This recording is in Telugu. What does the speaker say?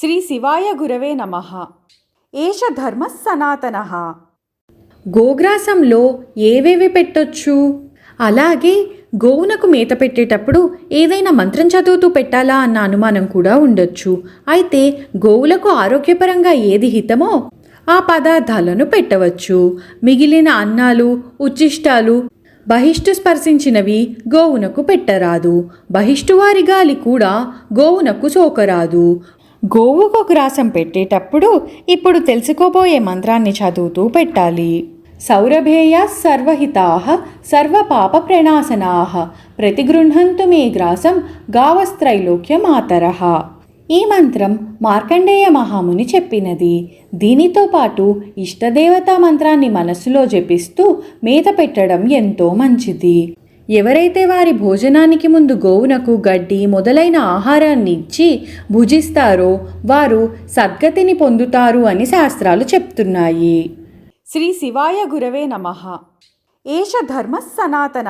శ్రీ శివాయ గురవే నమ. ఏష ధర్మ సనాతన. గోగ్రాసంలో ఏవేవి పెట్టొచ్చు? అలాగే గోవునకు మేత పెట్టేటప్పుడు ఏదైనా మంత్రం చదువుతూ పెట్టాలా అన్న అనుమానం కూడా ఉండొచ్చు. అయితే గోవులకు ఆరోగ్యపరంగా ఏది హితమో ఆ పదార్థాలను పెట్టవచ్చు. మిగిలిన అన్నాలు ఉచ్చిష్టాలు బహిష్టు స్పర్శించినవి గోవునకు పెట్టరాదు. బహిష్టువారి గాలి కూడా గోవునకు సోకరాదు. గోవుకు గ్రాసం పెట్టేటప్పుడు ఇప్పుడు తెలుసుకోబోయే మంత్రాన్ని చదువుతూ పెట్టాలి. సౌరభేయ సర్వహితా సర్వపాప ప్రణాశనా ప్రతిగృహంతు మే గ్రాసం గావస్త్రైలోక్య మాతరః ఈ మంత్రం మార్కండేయ మహాముని చెప్పినది. దీనితో పాటు ఇష్టదేవతా మంత్రాన్ని మనస్సులో జపిస్తూ మేత పెట్టడం ఎంతో మంచిది. ఎవరైతే వారి భోజనానికి ముందు గోవునకు గడ్డి మొదలైన ఆహారాన్ని ఇచ్చి భుజిస్తారో వారు సద్గతిని పొందుతారు అని శాస్త్రాలు చెప్తున్నాయి. శ్రీ శివాయ గురవే నమ. ఏష ధర్మ సనాతన.